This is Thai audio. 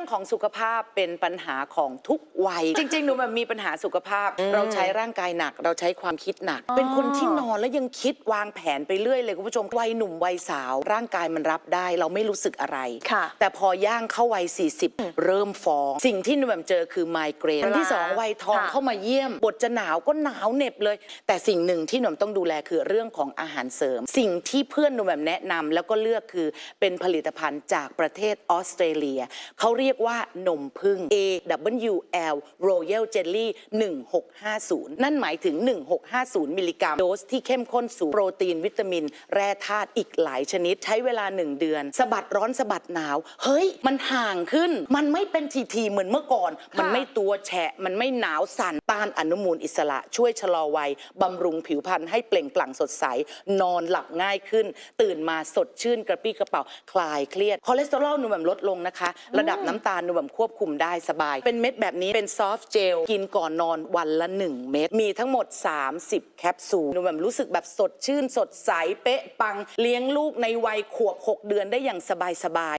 รื่องของสุขภาพเป็นปัญหาของทุกวัย จริงๆหนูแบบมีปัญหาสุขภาพ เราใช้ร่างกายหนัก เราใช้ความคิดหนัก เป็นคนที่นอนแล้วยังคิดวางแผนไปเรื่อยเลยคุณผู้ชมวัยหนุ่มวัยสาว ร่างกายมันรับได้ เราไม่รู้สึกอะไรค่ะแต่พอย่างเข้าวัย 40 เริ่มฟ้อง สิ่งที่หนูแบบเจอคือไมเกรนอันที่สองวัยทองค่ะเข้ามาเยี่ยม บทจะหนาวก็หนาวเหน็บเลย แต่สิ่งหนึ่งที่หนูต้องดูแลคือเรื่องของอาหารเสริม สิ่งที่เพื่อนหนูแบบแนะนำแล้วก็เลือกคือเป็นผลิตภัณฑ์จากประเทศออสเตรเลียเขาเรียกยกว่านมพึ่ง A W L Royal Jelly 1650 นั่นหมายถึง 1650 มิลลิกรัม โดสที่เข้มข้นสูงโปรตีนวิตามิน แร่ธาตุอีกหลายชนิดใช้เวลา 1 เดือนสะบัดร้อนสะบัดหนาว เฮ้ย มันห่างขึ้น มันไม่เป็นทีทีเหมือนเมื่อก่อน มันไม่ตัวแฉะ มันไม่หนาวสั่น ต้านอนุมูลอิสระ ช่วยชะลอวัยบำรุงผิวพรรณให้เปล่งปลั่งสดใส นอนหลับง่ายขึ้น ตื่นมาสดชื่นกระปรี้กระเป๋า คลายเครียดคอเลสเตอรอลหนูแบบลดลงนะคะ ระดับน้ำตาลหนูแบบควบคุมได้สบาย เป็นเม็ดแบบนี้เป็นซอฟต์เจลกินก่อนนอนวันละ 1 เม็ดมีทั้งหมด 30 แคปซูลหนูแบบรู้สึกแบบสดชื่น สดใสเป๊ะปังเลี้ยงลูกในวัยขวบ 6 เดือนได้อย่างสบายๆ